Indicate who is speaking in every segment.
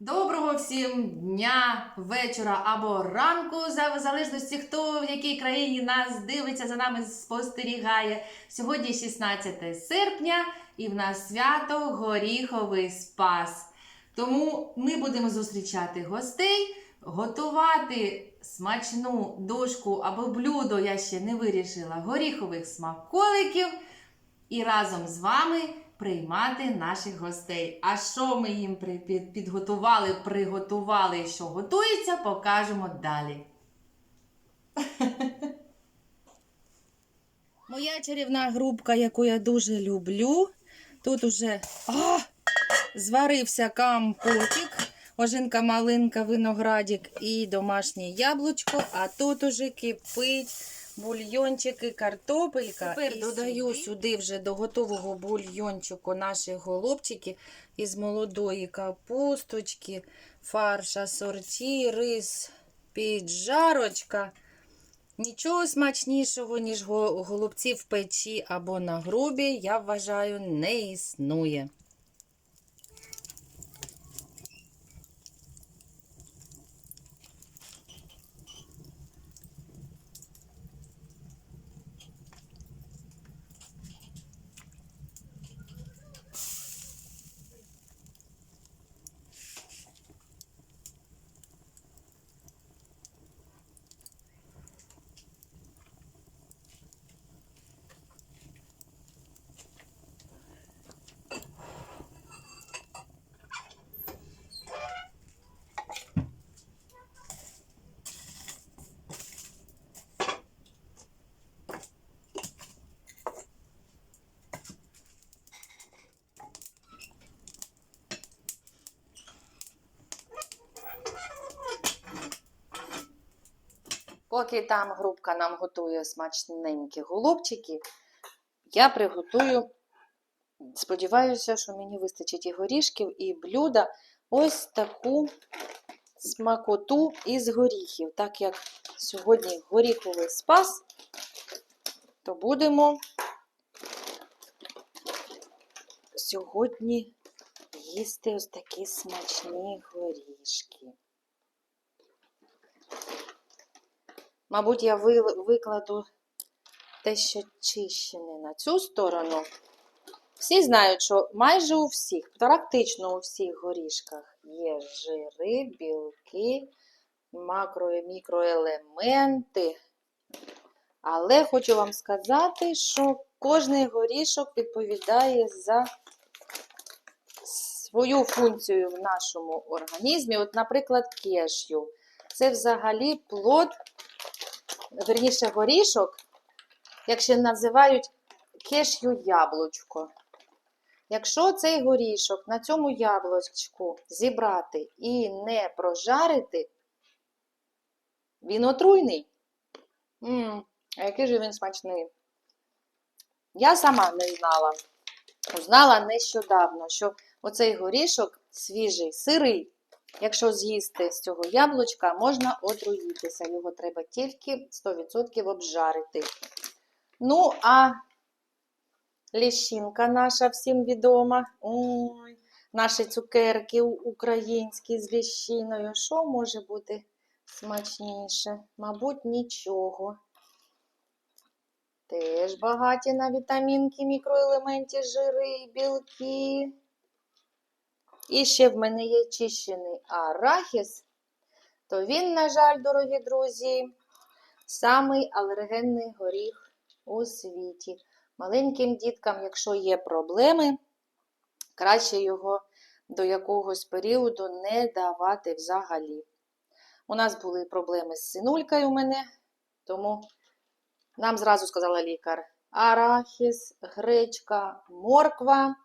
Speaker 1: Доброго всім дня, вечора або ранку, в залежності, хто в якій країні нас дивиться, за нами спостерігає. Сьогодні 16 серпня і в нас свято Горіховий Спас. Тому ми будемо зустрічати гостей, готувати смачну дошку або блюдо, я ще не вирішила, горіхових смаколиків і разом з вами приймати наших гостей. А що ми їм підготували, приготували, що готується, покажемо далі. Моя чарівна грубка, яку я дуже люблю. Тут уже а, зварився компотик, ожинка, малинка, виноградик і домашнє яблучко. А тут уже кипить бульйончики, картопелька. Тепер
Speaker 2: І
Speaker 1: додаю
Speaker 2: сюди.
Speaker 1: сюди вже до готового бульйончику наші голубчики із молодої капусточки, фарша, сорті, рис, піджарочка. Нічого смачнішого, ніж голубці в печі або на грубі, я вважаю, не існує. Поки там грубка нам готує смачненькі голубчики, я приготую, сподіваюся, що мені вистачить і горішків, і блюда ось таку смакоту із горіхів. Так як сьогодні горіховий спас, то будемо сьогодні їсти ось такі смачні горішки. Мабуть, я викладу те, що чищене на цю сторону. Всі знають, що майже у всіх, практично у всіх горішках є жири, білки, макро і мікроелементи. Але хочу вам сказати, що кожний горішок відповідає за свою функцію в нашому організмі. От, наприклад, кешю. Це взагалі плод верніше горішок, як ще називають кешю яблучко. Якщо цей горішок на цьому яблучку зібрати і не прожарити, він отруйний. М, а який же він смачний. Я сама не знала. Узнала нещодавно, що оцей горішок свіжий, сирий, Якщо з'їсти з цього яблучка, можна отруїтися. Його треба тільки 100% обжарити. Ну, а ліщинка наша всім відома. Ой, наші цукерки українські з ліщиною. Що може бути смачніше? Мабуть, нічого. Теж багаті на вітамінки, мікроелементи, жири, білки. І ще в мене є чищений арахіс, то він, на жаль, дорогі друзі, самий алергенний горіх у світі. Маленьким діткам, якщо є проблеми, краще його до якогось періоду не давати взагалі. У нас були проблеми з синулькою у мене, тому нам зразу сказала лікар: арахіс, гречка, морква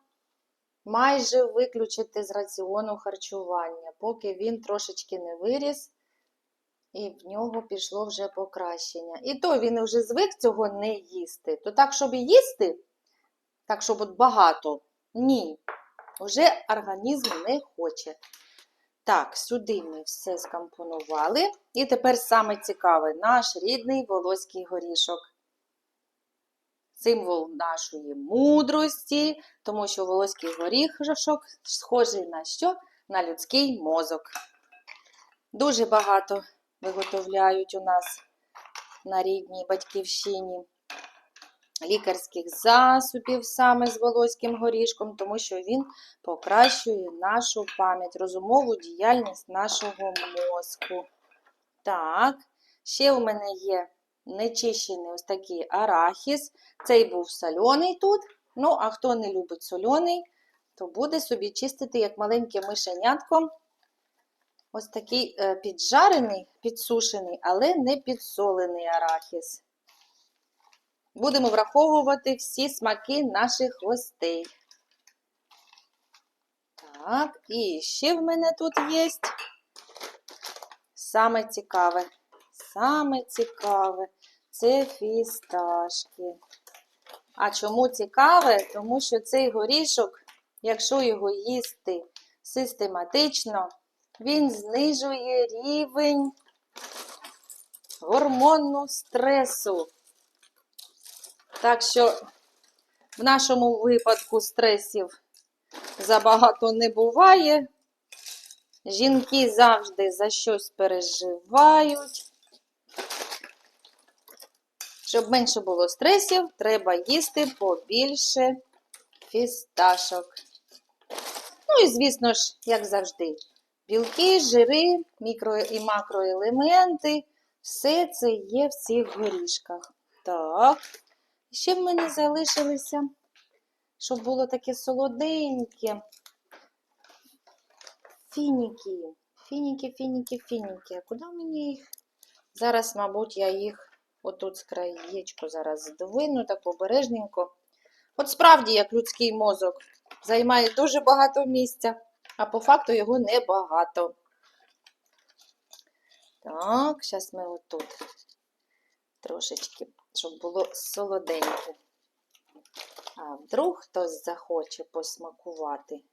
Speaker 1: майже виключити з раціону харчування, поки він трошечки не виріс, і в нього пішло вже покращення. І то він вже звик цього не їсти. То так, щоб їсти, так, щоб от багато, ні, вже організм не хоче. Так, сюди ми все скомпонували. І тепер саме цікаве наш рідний волоський горішок. Символ нашої мудрості, тому що волоський горішок схожий на що? на людський мозок. Дуже багато виготовляють у нас на рідній батьківщині лікарських засобів саме з волоським горішком, тому що він покращує нашу пам'ять, розумову діяльність нашого мозку. Так, ще у мене є нечищений ось такий арахіс. Цей був соляний тут. Ну, а хто не любить соляний, то буде собі чистити як маленьке мишенятко. Ось такий е, піджарений, підсушений, але не підсолений арахіс. Будемо враховувати всі смаки наших гостей. Так, і ще в мене тут є саме цікаве. Саме цікаве це фісташки. А чому цікаве? Тому що цей горішок, якщо його їсти систематично, він знижує рівень гормону стресу. Так що в нашому випадку стресів забагато не буває. Жінки завжди за щось переживають. Щоб менше було стресів, треба їсти побільше фісташок. Ну і, звісно ж, як завжди, білки, жири, мікро і макроелементи. Все це є в цих горішках. Так. Ще в мене залишилися, щоб було таке солоденьке. Фініки. Фініки, фініки, фініки. А куди мені їх? Зараз, мабуть, я їх отут з краєчку зараз здвину, так обережненько. От справді, як людський мозок, займає дуже багато місця, а по факту його небагато. Так, зараз ми отут трошечки, щоб було солоденьке. А вдруг хтось захоче посмакувати.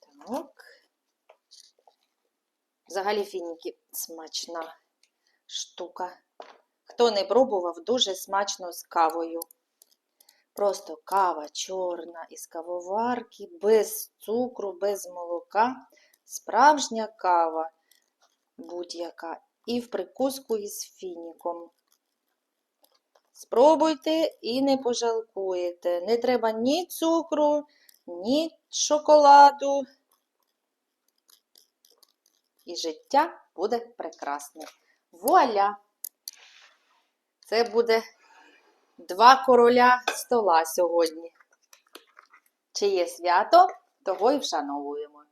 Speaker 1: Так. Взагалі фініки смачна штука. Хто не пробував, дуже смачно з кавою. Просто кава чорна із кавоварки, без цукру, без молока. Справжня кава будь-яка. І в прикуску із фініком. Спробуйте і не пожалкуєте. Не треба ні цукру, ні шоколаду. І життя буде прекрасне. Вуаля! Це буде два короля стола сьогодні. Чиє свято, того і вшановуємо.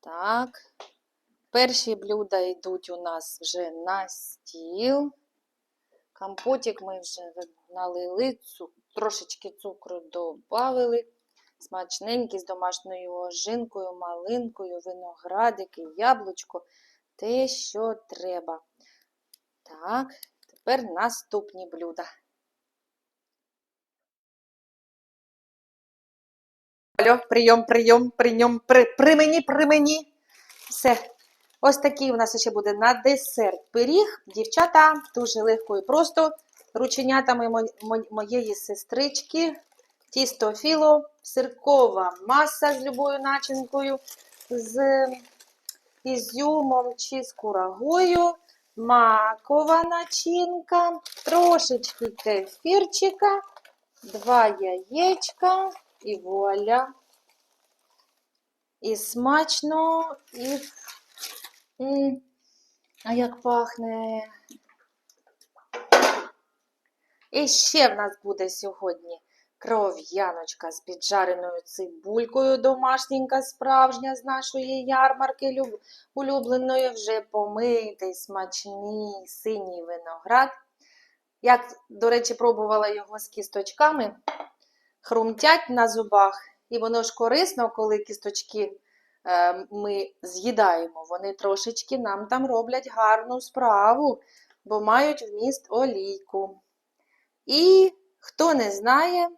Speaker 1: Так, перші блюда йдуть у нас вже на стіл. Компотик ми вже налили, цу- трошечки цукру додали. Смачненький з домашньою ожинкою, малинкою, виноградики, яблучко. Те, що треба. Так, тепер наступні блюда. Алло, прийом, прийом, прийом, при, при мені, при мені. Все. Ось такий у нас ще буде на десерт пиріг. Дівчата, дуже легко і просто. Рученятами мо- мо- моєї сестрички. Тісто філо, сиркова маса з любою начинкою, з ізюмом чи з курагою, макова начинка, трошечки кефірчика, два яєчка і вуаля. І смачно, і. М, А як пахне. І ще в нас буде сьогодні кров'яночка з піджареною цибулькою, домашненька, справжня з нашої ярмарки, люб- улюбленої, вже помитий, смачний синій виноград. Як, до речі, пробувала його з кісточками, хрумтять на зубах, і воно ж корисно, коли кісточки е, ми з'їдаємо. Вони трошечки нам там роблять гарну справу, бо мають вміст олійку. І хто не знає,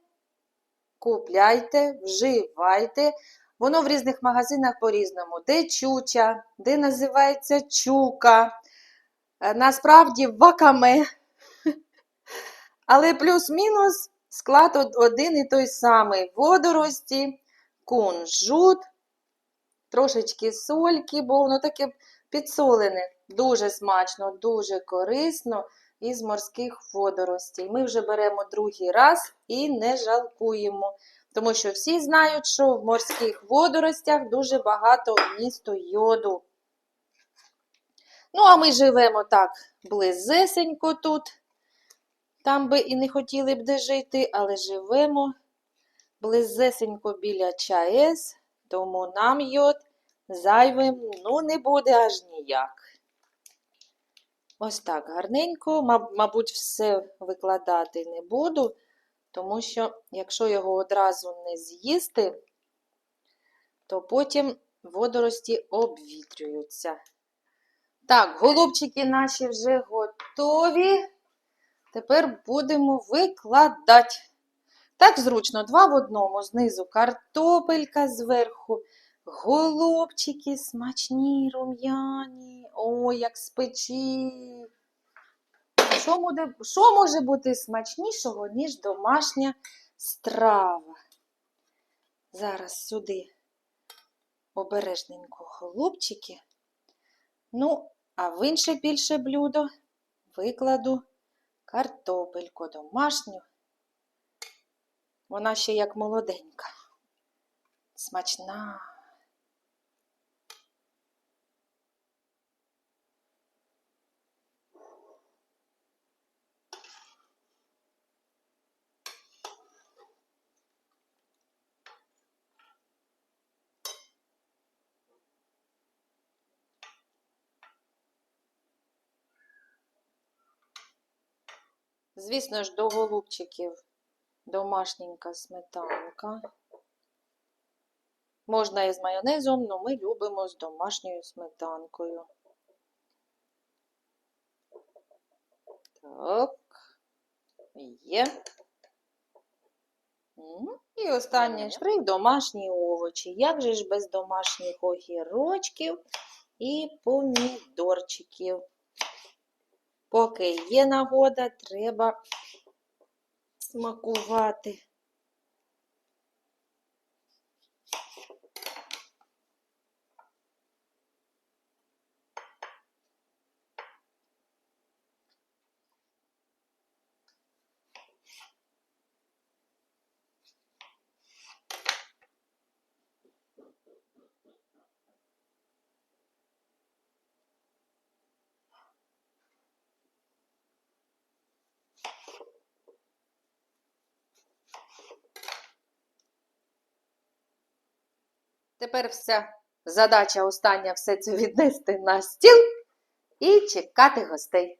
Speaker 1: купляйте, вживайте. Воно в різних магазинах по-різному. Де чуча, де називається чука. Е, Насправді вакаме. але плюс-мінус склад один і той самий. Водорості, кунжут, трошечки сольки, бо воно таке підсолене. Дуже смачно, дуже корисно із морських водоростей. Ми вже беремо другий раз і не жалкуємо. Тому що всі знають, що в морських водоростях дуже багато вмісту йоду. Ну, а ми живемо так близесенько тут. Там би і не хотіли б де жити, але живемо близесенько біля ЧАЕС, тому нам йод зайвим ну, не буде аж ніяк. Ось так гарненько, Маб- мабуть, все викладати не буду, тому що якщо його одразу не з'їсти, то потім водорості обвітрюються. Так, голубчики наші вже готові. Тепер будемо викладати. Так зручно, два в одному. Знизу картопелька, зверху голубчики смачні, рум'яні. Ой, як з печі. Що може, що може бути смачнішого, ніж домашня страва? Зараз сюди обережненько голубчики. Ну, а в інше більше блюдо викладу картопельку домашню. Вона ще як молоденька. Смачна. Звісно ж, до голубчиків домашненька сметанка. Можна і з майонезом, але ми любимо з домашньою сметанкою. Так, є. І останній штрих домашні овочі. Як же ж без домашніх огірочків і помідорчиків? Поки є нагода, треба смакувати. Тепер вся задача остання все це віднести на стіл і чекати гостей.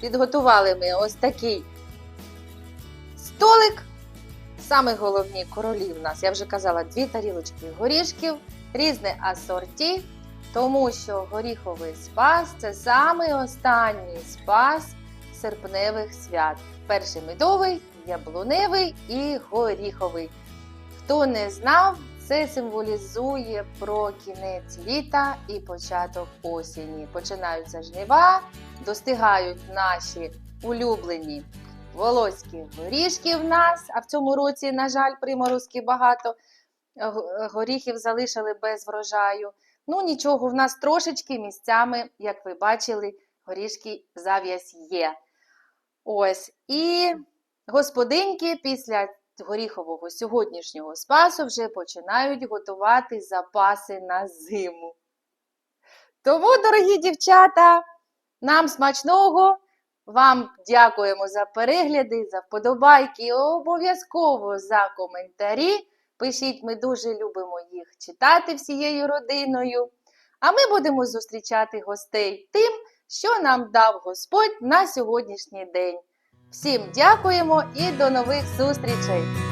Speaker 1: Підготували ми ось такий столик. Саме головні королі в нас, я вже казала, дві тарілочки горішків, різне асорті, тому що горіховий спас це самий останній спас серпневих свят. Перший медовий, яблуневий і горіховий. Хто не знав, це символізує про кінець літа і початок осені. Починаються жнива, достигають наші улюблені волоські горішки в нас, а в цьому році, на жаль, приморозки багато горіхів залишили без врожаю. Ну нічого, в нас трошечки місцями, як ви бачили, горішки зав'язь є. Ось. І господинки після горіхового сьогоднішнього спасу вже починають готувати запаси на зиму. Тому, дорогі дівчата, нам смачного! Вам дякуємо за перегляди, за вподобайки обов'язково за коментарі. Пишіть, ми дуже любимо їх читати всією родиною. А ми будемо зустрічати гостей тим, що нам дав Господь на сьогоднішній день. Всім дякуємо і до нових зустрічей!